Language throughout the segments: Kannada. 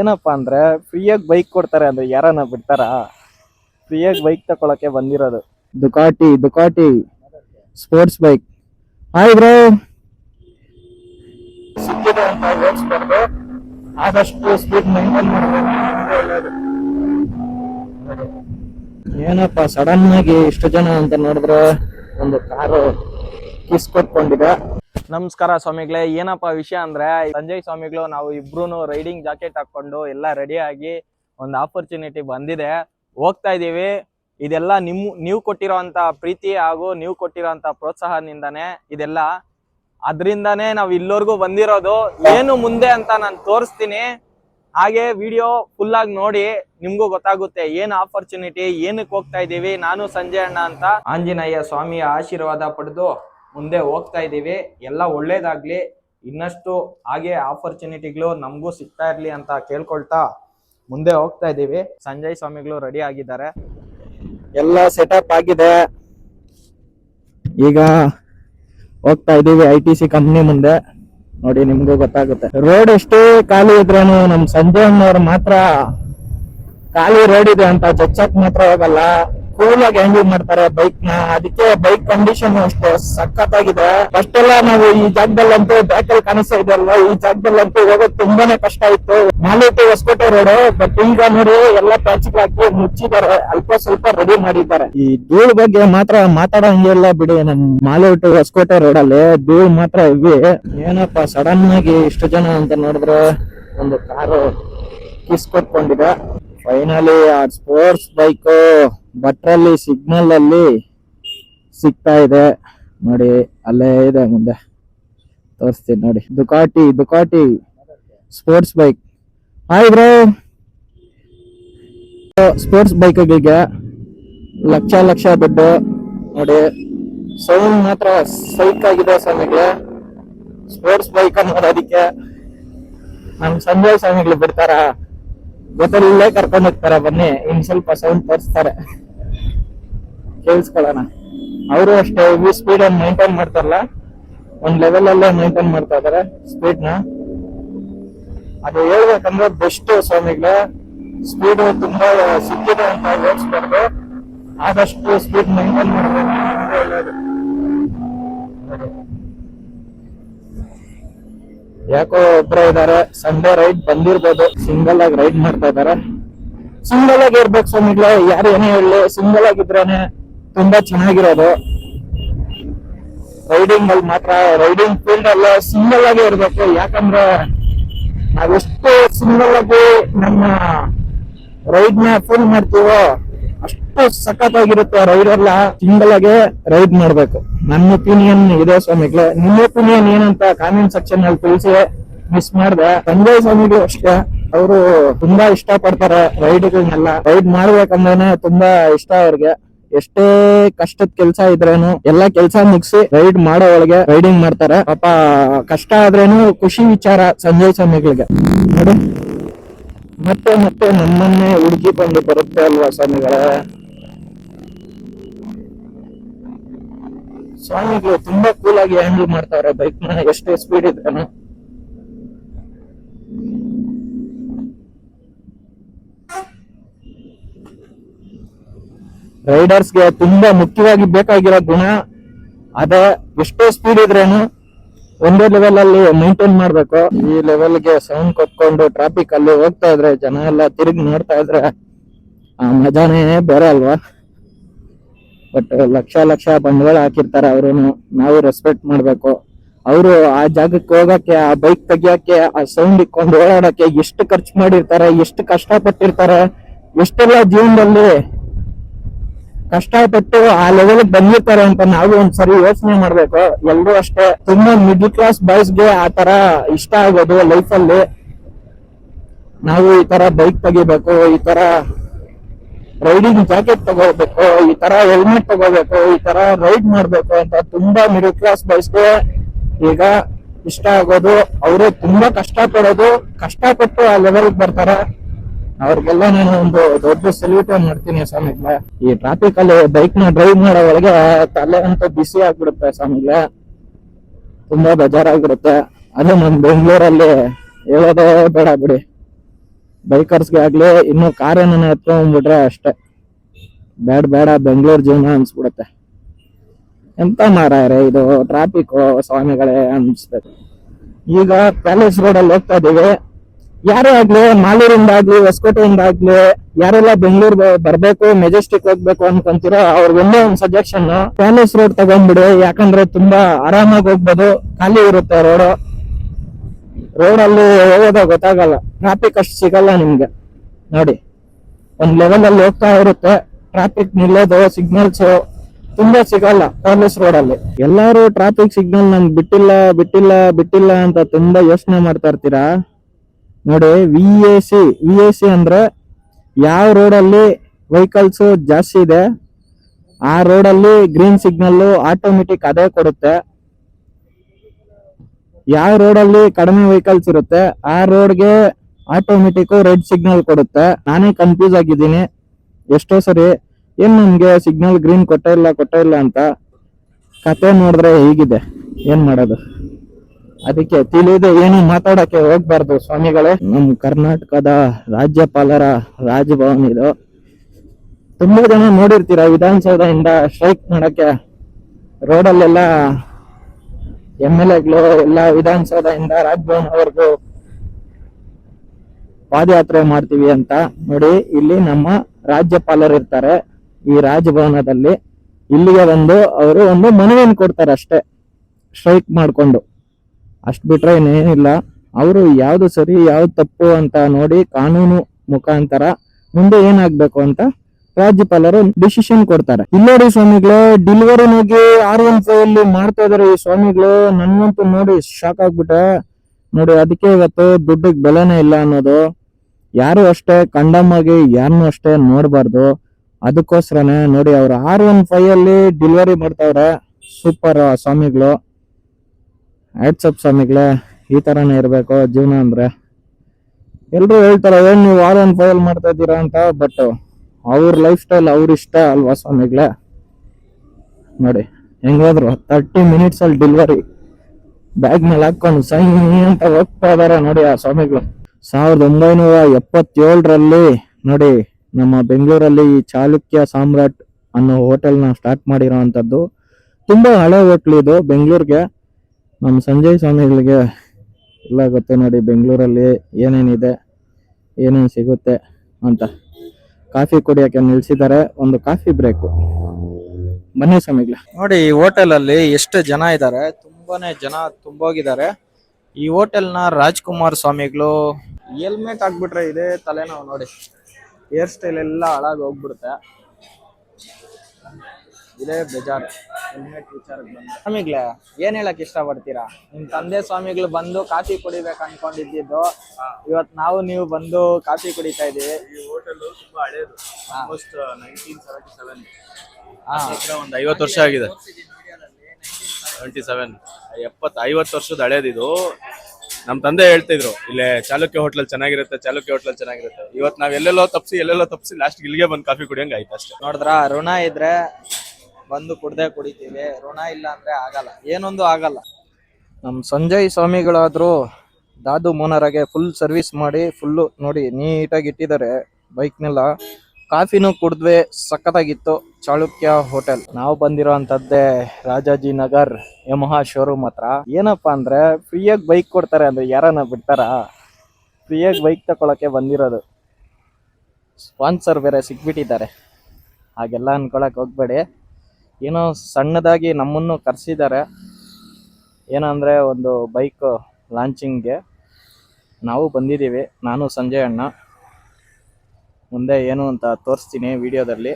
ಏನಪ್ಪಾ ಅಂದ್ರೆ ಫ್ರೀಯಾಗಿ ಬೈಕ್ ಕೊಡ್ತಾರೆ ಅಂದ್ರೆ ಯಾರನ್ನ ಬಿಡ್ತಾರ? ಫ್ರೀಯಾಗಿ ಬೈಕ್ ತಗೊಳಕ್ಕೆ ಬಂದಿರೋದು. Ducati Ducati sports bike hi bro ಸಿಕ್ಕಿದೆ ಅಂತ ಯೋಚಿಸ್ಬಾರ್ದು ಆದಷ್ಟು ಸ್ಪೀಡ್ ಮೈಂಟೈನ್ ಮಾಡಬೇಕು. ಏನಪ್ಪ ಸಡನ್ ಆಗಿ ಇಷ್ಟು ಜನ ಅಂತ ನೋಡಿದ್ರೆ ಒಂದು ಕಾರು ಕಿಸ್ ಕೊಟ್ಕೊಂಡಿದೆ ನಮಸ್ಕಾರ ಸ್ವಾಮಿಗಳೇ, ಏನಪ್ಪ ವಿಷಯ ಅಂದ್ರೆ, ಸಂಜಯ್ ಸ್ವಾಮಿಗಳು ನಾವು ಇಬ್ರು ರೈಡಿಂಗ್ ಜಾಕೆಟ್ ಹಾಕೊಂಡು ಎಲ್ಲ ರೆಡಿ ಆಗಿ ಒಂದು ಆಪರ್ಚುನಿಟಿ ಬಂದಿದೆ. ಹೋಗ್ತಾ ಇದೀವಿ ಇದೆಲ್ಲ ನಿಮ್, ನೀವು ಕೊಟ್ಟಿರೋಂತ ಪ್ರೀತಿ ಹಾಗೂ ನೀವು ಕೊಟ್ಟಿರೋಂತ ಪ್ರೋತ್ಸಾಹದಿಂದಾನೆ ಇದೆಲ್ಲ. ಅದರಿಂದಾನೇ ನಾವು ಇಲ್ಲೋರ್ಗೂ ಬಂದಿರೋದು. ಏನು ಮುಂದೆ ಅಂತ ನಾನು ತೋರಿಸ್ತೀನಿ. ಹಾಗೆ ವಿಡಿಯೋ ಫುಲ್ ಆಗಿ ನೋಡಿ ನಿಮ್ಗೂ ಗೊತ್ತಾಗುತ್ತೆ ಏನ್ ಆಪರ್ಚುನಿಟಿ ಏನಕ್ಕೆ ಹೋಗ್ತಾ ಇದೀವಿ ನಾನು ಸಂಜಯ್ ಅಣ್ಣ ಅಂತ. ಆಂಜನೇಯ ಸ್ವಾಮಿಯ ಆಶೀರ್ವಾದ ಪಡೆದು ಮುಂದೆ ಹೋಗ್ತಾ ಇದ್ದೀವಿ. ಎಲ್ಲ ಒಳ್ಳೇದಾಗ್ಲಿ. ಇನ್ನಷ್ಟು ಹಾಗೆ ಆಪರ್ಚುನಿಟಿಗಳು ನಮಗೂ ಸಿಗ್ತಾ ಇರಲಿ ಅಂತ ಕೇಳ್ಕೊಳ್ತಾ ಮುಂದೆ ಹೋಗ್ತಾ ಇದ್ದೀವಿ. ಸಂಜಯ್ ಸ್ವಾಮಿಗಳು ರೆಡಿ ಆಗಿದ್ದಾರೆ. ಎಲ್ಲ ಸೆಟಪ್ ಆಗಿದೆ. ಈಗ ಹೋಗ್ತಾ ಇದೀವಿ ಐ ಟಿ ಸಿ ಕಂಪ್ನಿ ಮುಂದೆ. ನೋಡಿ, ನಿಮ್ಗೂ ಗೊತ್ತಾಗುತ್ತೆ. ರೋಡ್ ಎಷ್ಟೇ ಖಾಲಿ ಇದ್ರೂ ನಮ್ ಸಂಜಯ್ ಅಣ್ಣವ್ರು ಮಾತ್ರ ಖಾಲಿ ರೋಡ್ ಇದೆ ಅಂತ ಚಚ್ಚಕ್ ಮಾತ್ರ ಹೋಗಲ್ಲ. ಕೂಲ್ ಆಗಿ ಹ್ಯಾಂಡಲ್ ಮಾಡ್ತಾರೆ ಬೈಕ್ನ. ಅದಕ್ಕೆ ಬೈಕ್ ಕಂಡೀಷನ್ ಅಷ್ಟೇ ಸಖತ್ತಾಗಿದೆ. ಫಸ್ಟ್ ಎಲ್ಲ ನಾವು ಈ ಜಾಗದಲ್ಲಂತೂ ಬ್ಯಾಕ್ ಅಲ್ಲಿ ಕಾಣಿಸ್ತಾ ಅಲ್ವಾ? ಈ ಜಾಗದಲ್ಲಂತೂ ಹೋಗೋದು ತುಂಬಾನೇ ಕಷ್ಟ ಇತ್ತು. ಮಾಲೂಟಿ ಹೊಸಕೋಟೆ ರೋಡ್ ಬಟ್ ಈಗ ನೋಡಿ ಎಲ್ಲ ಪ್ಯಾಚಿಗೆ ಹಾಕಿ ಮುಚ್ಚಿದ್ದಾರೆ. ಅಲ್ಪ ಸ್ವಲ್ಪ ರೆಡಿ ಮಾಡಿದ್ದಾರೆ. ಈ ಧೂಳ್ ಬಗ್ಗೆ ಮಾತ್ರ ಮಾತಾಡಂಗಿಲ್ಲ ಬಿಡಿ ನಮ್ ಮಾಲೂಟಿ ಹೊಸಕೋಟೆ ರೋಡ್ ಅಲ್ಲಿ. ಧೂಳ್ ಮಾತ್ರ ಇವಿ. ಏನಪ್ಪ ಸಡನ್ ಆಗಿ ಇಷ್ಟು ಜನ ಅಂತ ನೋಡಿದ್ರೆ ಒಂದು ಕಾರು ಕಿಸ್ಕೊಟ್ಕೊಂಡಿದೆ. ಫೈನಲಿ ಆ ಸ್ಪೋರ್ಟ್ಸ್ ಬೈಕ್ ಭಟ್ರಲ್ಲಿ ಸಿಗ್ನಲ್ ಅಲ್ಲಿ ಸಿಗ್ತಾ ಇದೆ. ನೋಡಿ, ಅಲ್ಲೇ ಇದೆ ಮುಂದೆ. ತೋರಿಸ್ತೀನಿ ನೋಡಿ. Ducati Ducati sports bike hi bro sports ಬೈಕ್ಗಳಿಗೆ lakh lakh ದುಡ್ಡು. ನೋಡಿ ಸೌಂಡ್ ಮಾತ್ರ ಸೈಕ್ ಆಗಿದೆ ಸ್ವಾಮಿಗೆ ಸ್ಪೋರ್ಟ್ಸ್ ಬೈಕ್ ಅನ್ನೋದಕ್ಕೆ ನಮ್ ಸಂಜಯ್ ಸ್ವಾಮಿಗಳು ಬಿಡ್ತಾರ? ಗೊತ್ತಲ್ಲೇ ಕರ್ಕೊಂಡು ಹೋಗ್ತಾರೆ? ಬನ್ನಿ. ಇನ್ ಸ್ವಲ್ಪ ಸೌಂಡ್ ತೋರಿಸ್ತಾರೆ. ಕೇಳಿಸ್ಕೊಳ್ಳೋಣ. ಅವರು ಅಷ್ಟೇ, ಈ ಸ್ಪೀಡ್ ಅನ್ನು ಮೈಂಟೈನ್ ಮಾಡ್ತಾರಲ್ಲ, ಒಂದ್ ಲೆವೆಲ್ ಅಲ್ಲೇ ಮೈಂಟೈನ್ ಮಾಡ್ತಾ ಇದಾರೆ ಸ್ಪೀಡ್ನ. ಅದು ಹೇಳ್ಬೇಕಂದ್ರೆ ಬೆಸ್ಟ್ ಸ್ವಾಮಿಗಳ ಸ್ಪೀಡ್ ತುಂಬಾ ಸಿಕ್ಕಿದೆ ಅಂತ ಯೋಚಿಸ್ಬಾರ್ದು ಆದಷ್ಟು ಸ್ಪೀಡ್ ಮೈಂಟೈನ್ ಮಾಡಬೇಕು ಯಾಕೋ ಒಬ್ರ ಇದಾರೆ ಸಂಡೇ ರೈಡ್ ಬಂದಿರ್ಬೋದು ಸಿಂಗಲ್ ಆಗಿ ರೈಡ್ ಮಾಡ್ತಾ ಇದಾರೆ. ಸಿಂಗಲ್ ಆಗಿ ಇರ್ಬೇಕು ಸ್ವಾಮಿಗಳ, ಯಾರು ಏನೇ ಹೇಳಿ ಸಿಂಗಲ್ ಆಗಿದ್ರೇನೆ ತುಂಬಾ ಚೆನ್ನಾಗಿರೋದು. ರೈಡಿಂಗ್ ಅಲ್ಲಿ ಮಾತ್ರ ರೈಡಿಂಗ್ ಫೀಲ್ಡ್ ಅಲ್ಲ, ಸಿಂಗಲ್ ಆಗಿ ಇರ್ಬೇಕು. ಯಾಕಂದ್ರೆ ನಾವೆಷ್ಟು ಸಿಂಗಲ್ ಆಗಿ ನಮ್ಮ ರೈಡ್ನ ಫುಲ್ ಮಾಡ್ತೀವೋ, ಅಷ್ಟು ಸಖತ್ತಾಗಿರುತ್ತೆ ರೈಡ್ ಎಲ್ಲ. ಸಿಂಗಲ್ ಆಗಿ ರೈಡ್ ಮಾಡ್ಬೇಕು. ನನ್ನ ಒಪಿನಿಯನ್ ಇದೆ ಸ್ವಾಮಿಗಳೇ. ನಿಮ್ಮ ಒಪಿನಿಯನ್ ಏನಂತ ಕಾಮೆಂಟ್ ಸೆಕ್ಷನ್ ಅಲ್ಲಿ ತಿಳಿಸಿ. ಮಿಸ್ ಮಾಡ್ದೆ. ಸಂಜಯ್ ಸ್ವಾಮಿಗಳು ಅಷ್ಟೇ. ಅವರು ತುಂಬಾ ಇಷ್ಟ ಪಡ್ತಾರೆ ರೈಡ್ಗಳನ್ನೆಲ್ಲ ರೈಡ್ ಮಾಡ್ಬೇಕಂದ್ರೆ ತುಂಬಾ ಇಷ್ಟ ಅವ್ರಿಗೆ. ಎಷ್ಟೇ ಕಷ್ಟದ ಕೆಲ್ಸ ಇದ್ರೇನು ಎಲ್ಲಾ ಕೆಲಸ ಮುಗಿಸಿ ರೈಡ್ ಮಾಡೋ ಒಳಗೆ ರೈಡಿಂಗ್ ಮಾಡ್ತಾರೆ. ಪಾಪ ಕಷ್ಟ ಆದ್ರೇನು ಖುಷಿ ವಿಚಾರ ಸಂಜಯ್ ಸ್ವಾಮಿಗಳಿಗೆ. ನೋಡಿ. ಮತ್ತೆ ಮತ್ತೆ ನಮ್ಮನ್ನೇ ಹುಡುಕಿ ಬಂದು ಬರುತ್ತೆ ಅಲ್ವಾ ಸ್ವಾಮಿಗಳೇ? ಸ್ವಾಮಿಗಳು ತುಂಬಾ ಕೂಲ್ ಆಗಿ ಹ್ಯಾಂಡಲ್ ಮಾಡ್ತಾವ್ರೆ ಬೈಕ್ನ. ಎಷ್ಟೇ ಸ್ಪೀಡ್ ಇದ್ರೇನು? ರೈಡರ್ಸ್ಗೆ ತುಂಬಾ ಮುಖ್ಯವಾಗಿ ಬೇಕಾಗಿರೋ ಗುಣ, ಅದೇ ಎಷ್ಟೇ ಸ್ಪೀಡ್ ಇದ್ರೇನು ಒಂದೇ ಲೆವೆಲ್ ಅಲ್ಲಿ ಮೈಂಟೈನ್ ಮಾಡ್ಬೇಕು. ಈ ಲೆವೆಲ್ಗೆ ಸೌಂಡ್ ಕೊಟ್ಕೊಂಡು ಟ್ರಾಫಿಕ್ ಅಲ್ಲಿ ಹೋಗ್ತಾ ಇದ್ರೆ ಜನ ಎಲ್ಲ ತಿರುಗಿ ನೋಡ್ತಾ ಇದ್ರೆ, ಆ ಮಜಾನೇ ಬೇರೆ ಅಲ್ವಾ? ಬಟ್ ಲಕ್ಷ ಲಕ್ಷ ಬಂಡವಾಳ ಹಾಕಿರ್ತಾರೆ ಅವರು ನಾವು ರೆಸ್ಪೆಕ್ಟ್ ಮಾಡ್ಬೇಕು. ಅವರು ಆ ಜಾಗಕ್ಕೆ ಹೋಗಕ್ಕೆ ಆ ಬೈಕ್ ತೆಗಿಯಕ್ಕೆ ಆ ಸೌಂಡ್ ಇಕ್ಕೊಂಡು ಓಡಾಡಕ್ಕೆ ಎಷ್ಟು ಖರ್ಚು ಮಾಡಿರ್ತಾರೆ, ಎಷ್ಟು ಕಷ್ಟಪಟ್ಟಿರ್ತಾರೆ, ಎಷ್ಟೆಲ್ಲ ಜೀವನದಲ್ಲಿ ಕಷ್ಟಪಟ್ಟು ಆ ಲೆವೆಲ್ ಬಂದಿರ್ತಾರೆ ಅಂತ ನಾವು ಒಂದ್ಸರಿ ಯೋಚನೆ ಮಾಡ್ಬೇಕು. ಎಲ್ರು ಅಷ್ಟೇ ತುಂಬಾ ಮಿಡ್ಲ್ ಕ್ಲಾಸ್ ಬಾಯ್ಸ್ಗೆ ಆ ತರ ಇಷ್ಟ ಆಗೋದು ಲೈಫ್ ಅಲ್ಲಿ. ನಾವು ಈ ತರ ಬೈಕ್ ತೆಗಿಬೇಕು, ಈ ತರ ರೈಡಿಂಗ್ ಜಾಕೆಟ್ ತಗೋಬೇಕು, ಈ ತರ ಹೆಲ್ಮೆಟ್ ತಗೋಬೇಕು, ಈ ತರ ರೈಡ್ ಮಾಡ್ಬೇಕು ಅಂತ ತುಂಬಾ ಮಿಡಲ್ ಕ್ಲಾಸ್ ಬಾಯ್ಸ್ಗೆ ಈಗ ಇಷ್ಟ ಆಗೋದು. ಅವರು ತುಂಬಾ ಕಷ್ಟ ಪಡೋದು ಕಷ್ಟಪಟ್ಟು ಆ ಲೆವೆಲ್ ಬರ್ತಾರೆ. ಅವ್ರಿಗೆಲ್ಲ ನಾನು ಒಂದು ದೊಡ್ಡ ಸಲ್ಯೂಟ್ ಮಾಡ್ತೀನಿ ಸ್ವಾಮಿಗಳ ಈ ಟ್ರಾಫಿಕ್ ಅಲ್ಲಿ ಬೈಕ್ನ ಡ್ರೈವ್ ಮಾಡೋ ಒಳಗೆ ತಲೆ ಅಂತ ಬಿಸಿ ಆಗ್ಬಿಡುತ್ತೆ ಸ್ವಾಮಿಗಳ ತುಂಬಾ ಬೇಜಾರಾಗ್ಬಿಡುತ್ತೆ ಅದು ನಮ್ ಬೆಂಗಳೂರಲ್ಲಿ ಹೇಳೋದೇ ಬೇಡ ಬಿಡಿ. ಬೈಕರ್ಸ್ಗೆ ಆಗ್ಲಿ, ಇನ್ನು ಕಾರ್ ಏನಾನ ಎತ್ಕೊಂಡ್ಬಿಟ್ರೆ ಅಷ್ಟೇ. ಬೇಡ ಬೇಡ, ಬೆಂಗಳೂರು ಜೀವನ ಅನ್ಸ್ಬಿಡುತ್ತೆ. ಎಂತ ಮಾರಾಯರೆ ಇದು ಟ್ರಾಫಿಕ್ ಸ್ವಾಮಿಗಳೇ ಅನ್ಸ್ಬೇಕು. ಈಗ ಪ್ಯಾಲೇಸ್ ರೋಡ್ ಅಲ್ಲಿ ಹೋಗ್ತಾ ಇದೀವಿ. ಯಾರೇ ಆಗ್ಲಿ ಮಾಲೂರಿಂದ ಆಗ್ಲಿ ಹೊಸಕೋಟೆಯಿಂದ ಆಗ್ಲಿ ಯಾರೆಲ್ಲ ಬೆಂಗಳೂರು ಬರ್ಬೇಕು ಮೆಜೆಸ್ಟಿಕ್ ಹೋಗ್ಬೇಕು ಅನ್ಕೊಂತೀರೋ ಅವ್ರಿಗೊಂದೇ ಒಂದು ಸಜೆಷನ್ ಪ್ಯಾಲೇಸ್ ರೋಡ್ ತಗೊಂಡ್ಬಿಡಿ. ಯಾಕಂದ್ರೆ ತುಂಬಾ ಆರಾಮಾಗಿ ಹೋಗ್ಬೋದು. ಖಾಲಿ ಇರುತ್ತೆ ರೋಡ್ ರೋಡ್ ಅಲ್ಲಿ ಹೋಗೋದ ಗೊತ್ತಾಗಲ್ಲ. ಟ್ರಾಫಿಕ್ ಅಷ್ಟು ಸಿಗಲ್ಲ ನಿಮ್ಗೆ. ನೋಡಿ, ಒಂದ್ ಲೆವೆಲ್ ಅಲ್ಲಿ ಹೋಗ್ತಾ ಇರುತ್ತೆ. ಟ್ರಾಫಿಕ್ ನಿಲ್ಲೋದು ಸಿಗ್ನಲ್ಸ್ ತುಂಬಾ ಸಿಗಲ್ಲ ಪ್ಯಾಲೇಸ್ ರೋಡ್ ಅಲ್ಲಿ ಎಲ್ಲಾರು ಟ್ರಾಫಿಕ್ ಸಿಗ್ನಲ್ ನಂಗೆ ಬಿಟ್ಟಿಲ್ಲ ಬಿಟ್ಟಿಲ್ಲ ಬಿಟ್ಟಿಲ್ಲ ಅಂತ ತುಂಬಾ ಯೋಚನೆ ಮಾಡ್ತಾ ಇರ್ತೀರಾ? ನೋಡಿ V A C V A C ಅಂದ್ರೆ ಯಾವ ರೋಡ್ ಅಲ್ಲಿ ವೆಹಿಕಲ್ಸ್ ಜಾಸ್ತಿ ಇದೆ, ಆ ರೋಡ್ ಅಲ್ಲಿ ಗ್ರೀನ್ ಸಿಗ್ನಲ್ ಆಟೋಮೆಟಿಕ್ ಅದೇ ಕೊಡುತ್ತೆ. ಯಾವ ರೋಡ್ ಅಲ್ಲಿ ಕಡಿಮೆ ವೆಹಿಕಲ್ಸ್ ಇರುತ್ತೆ, ಆ ರೋಡ್ಗೆ ಆಟೋಮೆಟಿಕ್ ರೆಡ್ ಸಿಗ್ನಲ್ ಕೊಡುತ್ತೆ. ನಾನೇ ಕನ್ಫ್ಯೂಸ್ ಆಗಿದ್ದೀನಿ. ಎಷ್ಟೋ ಸರಿ, ಏನ್ ನಮ್ಗೆ ಸಿಗ್ನಲ್ ಗ್ರೀನ್ ಕೊಟ್ಟ ಇಲ್ಲ ಕೊಟ್ಟ ಇಲ್ಲ ಅಂತ ಕತೆ ನೋಡಿದ್ರೆ ಹೀಗಿದೆ? ಏನ್ ಮಾಡೋದು? ಅದಕ್ಕೆ ತಿಳಿದು ಏನು ಮಾತಾಡಕ್ಕೆ ಹೋಗ್ಬಾರ್ದು ಸ್ವಾಮಿಗಳೇ. ನಮ್ಮ ಕರ್ನಾಟಕದ ರಾಜ್ಯಪಾಲರ ರಾಜಭವನ ಇದು. ತುಂಬಾ ಜನ ನೋಡಿರ್ತೀರ ವಿಧಾನಸೌಧದಿಂದ ಸ್ಟ್ರೈಕ್ ಮಾಡಕ್ಕೆ? ರೋಡಲ್ಲೆಲ್ಲ ಎಂ ಎಲ್ ಎಗಳು ಎಲ್ಲ ವಿಧಾನಸೌಧದಿಂದ ರಾಜಭವನವರೆಗೂ ಪಾದಯಾತ್ರೆ ಮಾಡ್ತೀವಿ ಅಂತ ನೋಡಿ, ಇಲ್ಲಿ ನಮ್ಮ ರಾಜ್ಯಪಾಲರು ಇರ್ತಾರೆ ಈ ರಾಜಭವನದಲ್ಲಿ. ಇಲ್ಲಿಗೆ ಬಂದು ಅವರು ಒಂದು ಮನವಿಯನ್ನು ಕೊಡ್ತಾರೆ ಅಷ್ಟೇ, ಸ್ಟ್ರೈಕ್ ಮಾಡ್ಕೊಂಡು. ಅಷ್ಟ್ ಬಿಟ್ರೆ ಇನ್ನೇನಿಲ್ಲ. ಅವರು ಯಾವ್ದು ಸರಿ, ಯಾವ್ದು ತಪ್ಪು ಅಂತ ನೋಡಿ ಕಾನೂನು ಮುಖಾಂತರ ಮುಂದೆ ಏನಾಗ್ಬೇಕು ಅಂತ ರಾಜ್ಯಪಾಲರು ಡಿಸಿಷನ್ ಕೊಡ್ತಾರೆ. ಇಲ್ಲೋಡಿ ಸ್ವಾಮಿಗಳು ಡಿಲಿವರಿ ಹೋಗಿ ಆರ್ ಒನ್ ಫೈವ್ ಅಲ್ಲಿ ಮಾಡ್ತಾ ಇದಾರೆ ಈ ಸ್ವಾಮಿಗಳು. ನನ್ಗಂತೂ ನೋಡಿ ಶಾಕ್ ಆಗ್ಬಿಟ್ಟೆ. ನೋಡಿ ಅದಕ್ಕೆ ಇವತ್ತು ದುಡ್ಡಿಗೆ ಬೆಲೆನೇ ಇಲ್ಲ ಅನ್ನೋದು. ಯಾರು ಅಷ್ಟೇ ಕಂಡಮ್ ಆಗಿ ಯಾರನ್ನೂ ಅಷ್ಟೇ ನೋಡಬಾರ್ದು. ಅದಕ್ಕೋಸ್ಕರನೇ ನೋಡಿ ಅವ್ರು ಆರ್ ಒನ್ ಫೈವ್ ಅಲ್ಲಿ ಡೆಲಿವರಿ ಮಾಡ್ತಾವ್ರೆ. ಸೂಪರ್ ಸ್ವಾಮಿಗಳು. ಆಯ್ಟ್ಸಪ್ ಸ್ವಾಮಿಗಳೇ, ಈ ಥರನೇ ಇರಬೇಕು ಜೀವನ ಅಂದರೆ. ಎಲ್ಲರೂ ಹೇಳ್ತಾರೆ, ಏನು ನೀವು ವಾರನ್ ಫೈಲ್ ಮಾಡ್ತಾ ಇದ್ದೀರಾ ಅಂತ? ಬಟ್ ಅವ್ರ ಲೈಫ್ ಸ್ಟೈಲ್ ಅವ್ರ ಇಷ್ಟ ಅಲ್ವಾ ಸ್ವಾಮಿಗಳೇ? ನೋಡಿ, ಹೆಂಗಾದ್ರು ತರ್ಟಿ ಮಿನಿಟ್ಸ್ ಅಲ್ಲಿ ಡೆಲಿವರಿ ಬ್ಯಾಗ್ ಮೇಲೆ ಹಾಕೊಂಡು ಸೈ ಅಂತ ಹೋಗ್ತಾ ನೋಡಿ ಆ ಸ್ವಾಮಿಗಳು. ಸಾವಿರದ ಒಂಬೈನೂರ ಎಪ್ಪತ್ತೇಳರಲ್ಲಿ ನೋಡಿ, ನಮ್ಮ ಬೆಂಗಳೂರಲ್ಲಿ ಚಾಲುಕ್ಯ ಸಾಮ್ರಾಟ್ ಅನ್ನೋ ಹೋಟೆಲ್ನ ಸ್ಟಾರ್ಟ್ ಮಾಡಿರೋ ಅಂಥದ್ದು. ತುಂಬಾ ಹಳೆ ಹೋಟ್ಲು ಇದು ಬೆಂಗಳೂರಿಗೆ. ನಮ್ಮ ಸಂಜಯ್ ಸ್ವಾಮಿಗಳಿಗೆ ಎಲ್ಲ ಗೊತ್ತೆ ನೋಡಿ, ಬೆಂಗಳೂರಲ್ಲಿ ಏನೇನಿದೆ, ಏನೇನು ಸಿಗುತ್ತೆ ಅಂತ. ಕಾಫಿ ಕುಡಿಯೋಕೆ ನಿಲ್ಸಿದ್ದಾರೆ, ಒಂದು ಕಾಫಿ ಬ್ರೇಕು. ಬನ್ನಿ ಸ್ವಾಮಿಗಳೇ. ನೋಡಿ, ಈ ಹೋಟೆಲ್ ಅಲ್ಲಿ ಎಷ್ಟು ಜನ ಇದ್ದಾರೆ, ತುಂಬಾನೇ ಜನ ತುಂಬೋಗಿದ್ದಾರೆ. ಈ ಹೋಟೆಲ್ನ ರಾಜ್ಕುಮಾರ್ ಸ್ವಾಮಿಗಳು ಹೆಲ್ಮೆಟ್ ಹಾಕ್ಬಿಟ್ರೆ ಇದೇ ತಲೆನೋವು ನೋಡಿ. ಹೇರ್ ಸ್ಟೈಲ್ ಎಲ್ಲ ಹಾಳಾಗಿ ಹೋಗ್ಬಿಡುತ್ತೆ. ಇದೇ ಬೇಜಾರು. ಸ್ವಾಮಿಗಳೇ ಏನ್ ಹೇಳಕ್ ಇಷ್ಟಪಡ್ತೀರಾ? ನಿಮ್ ತಂದೆ ಸ್ವಾಮಿಗಳು ಬಂದು ಕಾಫಿ ಕುಡಿಬೇಕು ಅನ್ಕೊಂಡಿದ್ದು ಇವತ್ ನಾವು ನೀವು ಬಂದು ಕಾಫಿ ಕುಡಿತಾ ಇದೀವಿ. ಈ ಹೋಟೆಲ್ ತುಂಬಾ ಹಳೇದು. ಆಲ್ಮೋಸ್ಟ್ ನೈನ್ಟೀನ್ ಸೆವೆಂಟಿ ಸೆವೆನ್ ಹಾ. ಒಂದು ಐವತ್ತು ವರ್ಷ ಆಗಿದೆ. ಟ್ವೆಂಟಿ ಸೆವೆನ್ ಎಪ್ಪತ್ತು ಐವತ್ತು ವರ್ಷದ ಹಳೇದಿದು. ನಮ್ಮ ತಂದೆ ಹೇಳ್ತಿದ್ರು ಇಲ್ಲೇ ಚಾಲುಕ್ಯ ಹೋಟ್ಲಲ್ಲಿ ಚೆನ್ನಾಗಿರುತ್ತೆ ಚಾಲುಕ್ಯ ಹೋಟ್ಲಲ್ಲಿ ಚೆನ್ನಾಗಿರುತ್ತೆ. ಇವತ್ತು ನಾವ್ ಎಲ್ಲೆಲ್ಲೋ ತಪ್ಸಿ ಎಲ್ಲೆಲ್ಲೋ ತಪ್ಸಿ ಲಾಸ್ಟ್ ಇಲ್ಲಿಗೆ ಬಂದು ಕಾಫಿ ಕುಡಿಯಂಗ್ ಆಯ್ತು ಅಷ್ಟೇ. ನೋಡಿದ್ರ ಋಣ ಇದ್ರೆ ಬಂದು ಕುಡ್ದೆ ಕುಡಿತೀವಿ. ಋಣ ಇಲ್ಲ ಅಂದ್ರೆ ಆಗಲ್ಲ. ಏನೊಂದು ಆಗಲ್ಲ. ನಮ್ ಸಂಜಯ್ ಸ್ವಾಮಿಗಳಾದ್ರು ದಾದು ಮೋನರಾಗೆ ಫುಲ್ ಸರ್ವಿಸ್ ಮಾಡಿ ಫುಲ್ಲು ನೋಡಿ, ನೀಟಾಗಿ ಇಟ್ಟಿದ್ದಾರೆ ಬೈಕ್ನೆಲ್ಲ. ಕಾಫಿನೂ ಕುಡ್ದ್ವಿ, ಸಖತ್ತಾಗಿತ್ತು. ಚಾಳುಕ್ಯ ಹೋಟೆಲ್. ನಾವು ಬಂದಿರೋ ಅಂತದ್ದೇ ರಾಜಾಜಿ ನಗರ್, ಯಮಹಾ ಶೋರೂಮ್ ಹತ್ರ. ಏನಪ್ಪಾ ಅಂದ್ರೆ ಫ್ರೀಯಾಗಿ ಬೈಕ್ ಕೊಡ್ತಾರೆ ಅಂದ್ರೆ ಯಾರನ್ನ ಬಿಡ್ತಾರ? ಫ್ರೀಯಾಗಿ ಬೈಕ್ ತಗೊಳಕ್ಕೆ ಬಂದಿರೋದು. ಸ್ಪಾನ್ಸರ್ ಬೇರೆ ಸಿಕ್ಬಿಟ್ಟಿದ್ದಾರೆ. ಹಾಗೆಲ್ಲ ಅನ್ಕೊಳಕ್ ಹೋಗ್ಬೇಡಿ. ಏನೋ ಸಣ್ಣದಾಗಿ ನಮ್ಮನ್ನು ಕರೆಸಿದ್ದಾರೆ. ಏನಂದರೆ ಒಂದು ಬೈಕ್ ಲಾಂಚಿಂಗ್ಗೆ ನಾವು ಬಂದಿದ್ದೀವಿ. ನಾನು ಸಂಜಯ್ ಅಣ್ಣ. ಮುಂದೆ ಏನು ಅಂತ ತೋರಿಸ್ತೀನಿ ವಿಡಿಯೋದಲ್ಲಿ.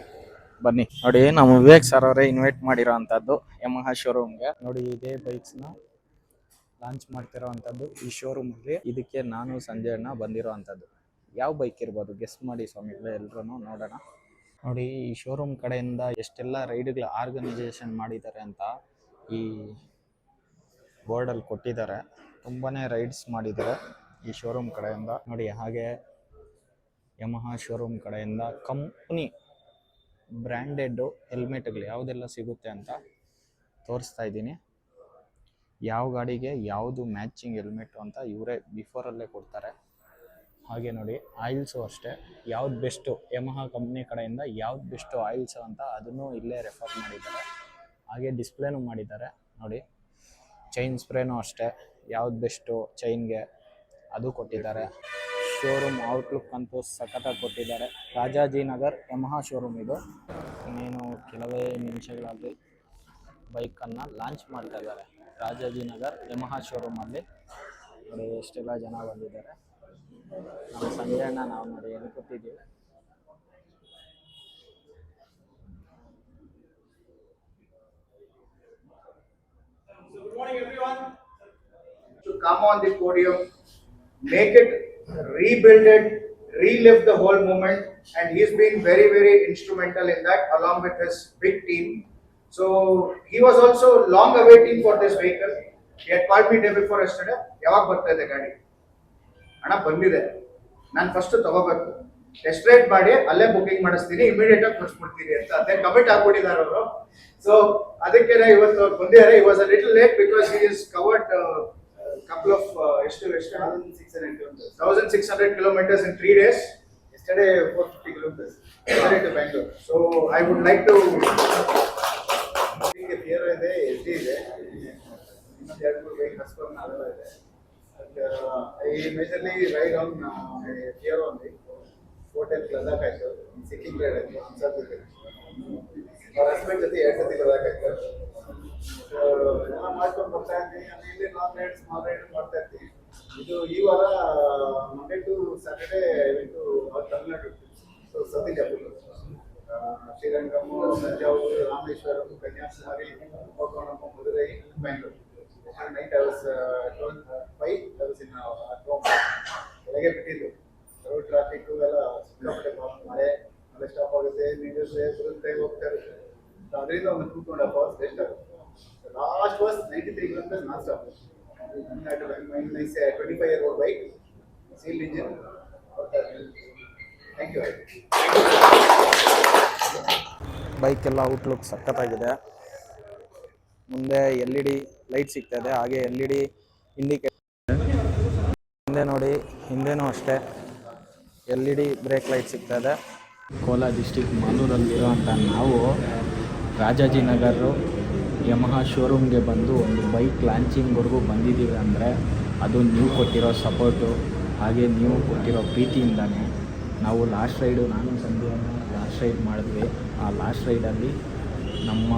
ಬನ್ನಿ. ನೋಡಿ, ನಮ್ಮ ವಿವೇಕ್ ಸರ್ ಅವರೇ ಇನ್ವೈಟ್ ಮಾಡಿರೋ ಅಂಥದ್ದು ಯಮಹಾ ಶೋರೂಮ್ಗೆ ನೋಡಿ, ಇದೇ ಬೈಕ್ಸ್ನ ಲಾಂಚ್ ಮಾಡ್ತಿರೋ ಅಂಥದ್ದು ಈ ಶೋರೂಮಲ್ಲಿ ಇದಕ್ಕೆ ನಾನು ಸಂಜಯ್ ಅಣ್ಣ ಬಂದಿರೋ ಅಂಥದ್ದು ಯಾವ ಬೈಕ್ ಇರ್ಬೋದು? ಗೆಸ್ಟ್ ಮಾಡಿ ಸ್ವಾಮಿಗಳೇ ಎಲ್ಲರೂ ನೋಡೋಣ. ನೋಡಿ, ಈ ಶೋರೂಮ್ ಕಡೆಯಿಂದ ಎಷ್ಟೆಲ್ಲ ರೈಡ್ಗಳ ಆರ್ಗನೈಸೇಷನ್ ಮಾಡಿದ್ದಾರೆ ಅಂತ ಈ ಬೋರ್ಡಲ್ಲಿ ಕೊಟ್ಟಿದ್ದಾರೆ. ತುಂಬಾನೇ ರೈಡ್ಸ್ ಮಾಡಿದ್ದಾರೆ ಈ ಶೋರೂಮ್ ಕಡೆಯಿಂದ. ನೋಡಿ, ಹಾಗೆ ಯಮಹಾ ಶೋರೂಮ್ ಕಡೆಯಿಂದ ಕಂಪ್ನಿ ಬ್ರ್ಯಾಂಡೆಡ್ ಹೆಲ್ಮೆಟ್ಗಳು ಯಾವುದೆಲ್ಲ ಸಿಗುತ್ತೆ ಅಂತ ತೋರಿಸ್ತಾ ಇದ್ದೀನಿ. ಯಾವ ಗಾಡಿಗೆ ಯಾವುದು ಮ್ಯಾಚಿಂಗ್ ಹೆಲ್ಮೆಟ್ ಅಂತ ಇವರೇ ಬಿಫೋರಲ್ಲೇ ಕೊಡ್ತಾರೆ. ಹಾಗೆ ನೋಡಿ, ಆಯಿಲ್ಸು ಅಷ್ಟೇ. ಯಾವ್ದು ಬೆಸ್ಟು? ಯಮಹ ಕಂಪ್ನಿ ಕಡೆಯಿಂದ ಯಾವ್ದು ಬೆಸ್ಟು ಆಯಿಲ್ಸು ಅಂತ ಅದನ್ನು ಇಲ್ಲೇ ರೆಫರ್ ಮಾಡಿದ್ದಾರೆ. ಹಾಗೆ ಡಿಸ್ಪ್ಲೇನೂ ಮಾಡಿದ್ದಾರೆ. ನೋಡಿ, ಚೈನ್ ಸ್ಪ್ರೇನೂ ಅಷ್ಟೇ. ಯಾವ್ದು ಬೆಸ್ಟು ಚೈನ್ಗೆ ಅದು ಕೊಟ್ಟಿದ್ದಾರೆ. ಶೋರೂಮ್ ಔಟ್ಲುಕ್ ಅಂತೂ ಸಖತ್ತಾಗಿ ಕೊಟ್ಟಿದ್ದಾರೆ. ರಾಜಾಜಿನಗರ್ ಯಮಹ ಶೋರೂಮ್ ಇದು. ಇನ್ನೇನು ಕೆಲವೇ ನಿಮಿಷಗಳಲ್ಲಿ ಬೈಕನ್ನು ಲಾಂಚ್ ಮಾಡ್ತಾ ಇದ್ದಾರೆ. ರಾಜಾಜಿನಗರ್ ಯಮಹ ಶೋರೂಮಲ್ಲಿ. ನೋಡಿ, ಎಷ್ಟೆಲ್ಲ ಜನ ಬಂದಿದ್ದಾರೆ. ನಮ್ಮ ಸಂಜೆ ಅಣ್ಣ ನಾವು ನೋಡಿ ಎಲ್ಲಿ ಕೂತಿದ್ದೀವಿ to come on the podium, make it, rebuild it, relive the whole moment, and he's been very, very instrumental in that along with his big team. So he was also long awaiting for this vehicle. He had called me day before yesterday. ಯಾವಾಗ ಬರ್ತಾ ಇದೆ ಗಾಡಿ ಹಣ ಬಂದಿದೆ. ನಾನು ಫಸ್ಟ್ ತಗೋಬೇಕು. ಟೆಸ್ಟ್ ರೈಡ್ ಮಾಡಿ ಅಲ್ಲೇ ಬುಕಿಂಗ್ ಮಾಡಿಸ್ತೀನಿ ಇಮಿಡಿಯೇಟ್ ಆಗಿ ಕೊಡ್ಸ್ಬಿಡ್ತೀನಿ ಅಂತ. ಅದೇ ಕಮಿಟ್ ಆಗ್ಬಿಟ್ಟಿದ್ದಾರೆ ಅವರು. ಸೊ ಅದಕ್ಕೆ ಇವತ್ತು ಅವ್ರು ಬಂದಿದ್ದಾರೆ. He was was a little late because he is covered couple of ಎಷ್ಟು ಎಷ್ಟು thousand six hundred kilometers in three days yesterday four fifty kilometers to Bangalore so I would like to fear ಇದೆ ಎಸ್ ಡಿ ಇದೆ. ಇನ್ನೊಂದು ಎರಡು ಮೂರು ಬೈಕ್ ಹಸ್ಕೊಂಡು ಅದೆಲ್ಲ ಇದೆ. I majorly ride on fear only hotel Ladakh ಆಯ್ತು ಸಿಕ್ಕಿಂ ರೈಡ್ ಆಯ್ತು ಹಸ್ಬೆಂಡ್ ಜೊತೆ ಎರಡು ಸತಿ ಲದಾಖ್ ಆಯ್ತು ಎಲ್ಲ ಮಾಡ್ಕೊಂಡು ಬರ್ತಾ ಇದ್ದೀನಿ. ಇಲ್ಲಿ ಲಾಂಗ್ ರೈಡ್ ಸ್ಮಾಲ್ ರೈಡ್ ಮಾಡ್ತಾ ಇರ್ತೀನಿ ಇದು ಈ ವಾರ Monday to Saturday to Tamil Nadu so ಸತಿ ಸತಿಜಾಪುರ್ Srirangam Thanjavur Rameswaram Kanyakumari Madurai Bangalore night I was twelve five I was in home ಬೆಳಗ್ಗೆ ಬಿಟ್ಟಿದ್ದು ರೋಡ್ ಟ್ರಾಫಿಕ್ ಎಲ್ಲ ಸಿಕ್ಕಾಪಟ್ಟೆ problem. ಮಳೆ ಮಳೆ ಸ್ಟಾಪ್ ಆಗುತ್ತೆ ನೀರು ಬರುತ್ತೆ ಹೋಗ್ತಾ ಇರುತ್ತೆ So ಅದರಿಂದ ಒಂದು two two and hours waste ಆಗುತ್ತೆ last was ninety three kilometers non stop twenty five year old bike seal engine thank you bike ಎಲ್ಲ ಔಟ್ಲುಕ್ ಸಖತ್ತಾಗಿದೆ. ಮುಂದೆ ಎಲ್ ಇ ಡಿ ಲೈಟ್ ಸಿಗ್ತದೆ ಹಾಗೆ ಎಲ್ ಇ ಡಿ ಇಂಡಿಕೇಟರ್ ಹಿಂದೆ ನೋಡಿ ಹಿಂದೆನೂ ಅಷ್ಟೇ L E D brake light ಸಿಗ್ತದೆ ಕೋಲಾರ ಡಿಸ್ಟಿಕ್ ಮಾಲೂರಲ್ಲಿರುವಂಥ ನಾವು ರಾಜಾಜಿನಗರು ಯಮಹ ಶೋರೂಮ್ಗೆ ಬಂದು ಒಂದು ಬೈಕ್ ಲಾಂಚಿಂಗ್ವರೆಗೂ ಬಂದಿದ್ದೀವಿ ಅಂದರೆ ಅದು ನೀವು ಕೊಟ್ಟಿರೋ ಸಪೋರ್ಟು, ಹಾಗೆ ನೀವು ಕೊಟ್ಟಿರೋ ಪ್ರೀತಿಯಿಂದನೇ ನಾವು ಲಾಸ್ಟ್ ರೈಡು, ನಾನು ಸಂಧಿಯನ್ನು ಲಾಸ್ಟ್ ರೈಡ್ ಮಾಡಿದ್ವಿ. ಆ ಲಾಸ್ಟ್ ರೈಡಲ್ಲಿ ನಮ್ಮ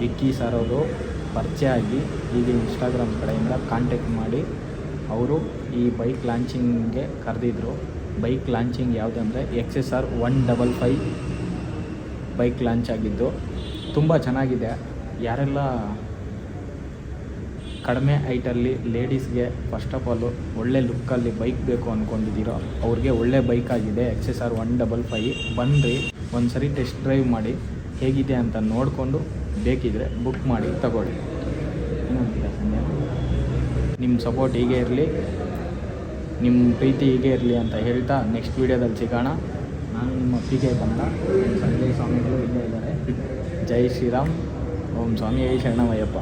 ವಿಕ್ಕಿ ಸರ್ ಅವರು ಪರಿಚಯ ಆಗಿ ಈಗ ಇನ್ಸ್ಟಾಗ್ರಾಮ್ ಕಡೆಯಿಂದ ಕಾಂಟ್ಯಾಕ್ಟ್ ಮಾಡಿ ಅವರು ಈ ಬೈಕ್ ಲಾಂಚಿಂಗ್ಗೆ ಕರೆದಿದ್ರು. Bike launching ಯಾವುದಂದರೆ X S R one double five bike launch ಆಗಿದ್ದು ತುಂಬ ಚೆನ್ನಾಗಿದೆ. ಯಾರೆಲ್ಲ ಕಡಿಮೆ ಹೈಟಲ್ಲಿ ಲೇಡೀಸ್ಗೆ ಫಸ್ಟ್ ಆಫ್ ಆಲು ಒಳ್ಳೆ ಲುಕ್ಕಲ್ಲಿ ಬೈಕ್ ಬೇಕು ಅಂದ್ಕೊಂಡಿದ್ದೀರೋ ಅವ್ರಿಗೆ ಒಳ್ಳೆ ಬೈಕ್ ಆಗಿದೆ. X S R one double five ಬನ್ನಿರಿ ಒಂದು ಸರಿ ಟೆಸ್ಟ್ ಡ್ರೈವ್ ಮಾಡಿ ಹೇಗಿದೆ ಅಂತ ನೋಡಿಕೊಂಡು ಬೇಕಿದ್ರೆ ಬುಕ್ ಮಾಡಿ ತಗೊಳ್ಳಿ. ನಿಮ್ಮ ಸಪೋರ್ಟ್ ಹೀಗೆ ಇರಲಿ ನಿಮ್ಮ ಪ್ರೀತಿ ಹೀಗೆ ಇರಲಿ ಅಂತ ಹೇಳ್ತಾ ನೆಕ್ಸ್ಟ್ ವೀಡಿಯೋದಲ್ಲಿ ಸಿಗೋಣ. ನಾನು ನಿಮ್ಮ ಪಿ ಕೆ ಕನ್ನಡ ಸಂಜಯ್ ಸ್ವಾಮಿಗಳು ಇಲ್ಲೇ ಇದ್ದಾರೆ. ஜெய் ஸ்ரீராம். ஓம் சுவாமி ஐ சரணம் ஐயப்பா.